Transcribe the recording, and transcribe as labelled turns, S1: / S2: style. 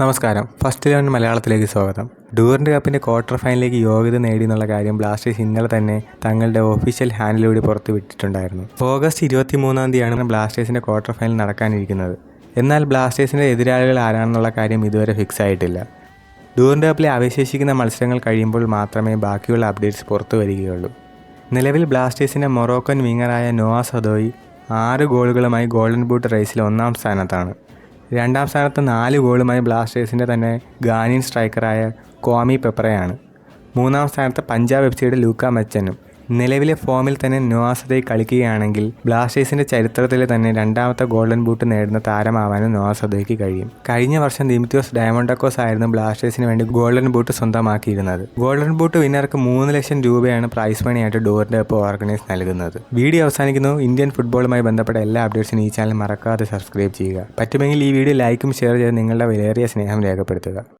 S1: നമസ്കാരം. First Eleven മലയാളത്തിലേക്ക് സ്വാഗതം. ഡൂറിന്റെ കപ്പിന്റെ ക്വാർട്ടർ ഫൈനലിലേക്ക് യോഗ്യത നേടി എന്നുള്ള കാര്യം ബ്ലാസ്റ്റേഴ്സ് ഇന്നലെ തന്നെ തങ്ങളുടെ ഒഫീഷ്യൽ ഹാൻഡിലൂടെ പുറത്ത് വിട്ടിട്ടുണ്ടായിരുന്നു. ഓഗസ്റ്റ് ഇരുപത്തി മൂന്നാം തീയതിയാണ് ബ്ലാസ്റ്റേഴ്സിന്റെ ക്വാർട്ടർ ഫൈനൽ നടക്കാനിരിക്കുന്നത്. എന്നാൽ ബ്ലാസ്റ്റേഴ്സിന്റെ എതിരാളികൾ ആരാണെന്നുള്ള കാര്യം ഇതുവരെ ഫിക്സ് ആയിട്ടില്ല. ഡൂറിന്റെ കപ്പിലെ അവശേഷിക്കുന്ന മത്സരങ്ങൾ കഴിയുമ്പോൾ മാത്രമേ ബാക്കിയുള്ള അപ്ഡേറ്റ്സ് പുറത്തു വരികയുള്ളൂ. നിലവിൽ ബ്ലാസ്റ്റേഴ്സിന്റെ മൊറോക്കൻ വിങ്ങറായ നോവാ സദോയി ആറ് ഗോളുകളുമായി ഗോൾഡൻ ബൂട്ട് റേസിൽ ഒന്നാം സ്ഥാനത്താണ്. രണ്ടാം സ്ഥാനത്ത് നാല് ഗോളുമായി ബ്ലാസ്റ്റേഴ്സിന്റെ തന്നെ ഗാനിയൻ സ്ട്രൈക്കറായ കോമി പെപ്പറയാണ്. മൂന്നാം സ്ഥാനത്ത് പഞ്ചാബ് എഫ് സിയുടെ ലൂക്ക മെച്ചനും. നിലവിലെ ഫോമിൽ തന്നെ നോവാസതയെ കളിക്കുകയാണെങ്കിൽ ബ്ലാസ്റ്റേഴ്സിന്റെ ചരിത്രത്തിലെ തന്നെ രണ്ടാമത്തെ ഗോൾഡൻ ബൂട്ട് നേടുന്ന താരമാവാനും നോവാസതയ്ക്ക് കഴിയും. കഴിഞ്ഞ വർഷം ദിമിത്യോസ് ഡയമണ്ടക്കോസ് ആയിരുന്നു ബ്ലാസ്റ്റേഴ്സിന് വേണ്ടി ഗോൾഡൻ ബൂട്ട് സ്വന്തമാക്കിയിരുന്നത്. ഗോൾഡൻ ബൂട്ട് വിന്നർക്ക് മൂന്ന് ലക്ഷം രൂപയാണ് പ്രൈസ് മണിയായിട്ട് ഡോറിന്റെ ഒപ്പം ഓർഗനൈസ് നൽകുന്നത്. വീഡിയോ അവസാനിക്കുന്നു. ഇന്ത്യൻ ഫുട്ബോളുമായി ബന്ധപ്പെട്ട എല്ലാ അപ്ഡേറ്റ്സിനും ഈ ചാനൽ മറക്കാതെ സബ്സ്ക്രൈബ് ചെയ്യുക. പറ്റുമെങ്കിൽ ഈ വീഡിയോ ലൈക്കും ഷെയർ ചെയ്ത് നിങ്ങളുടെ വിലയേറിയ സ്നേഹം രേഖപ്പെടുത്തുക.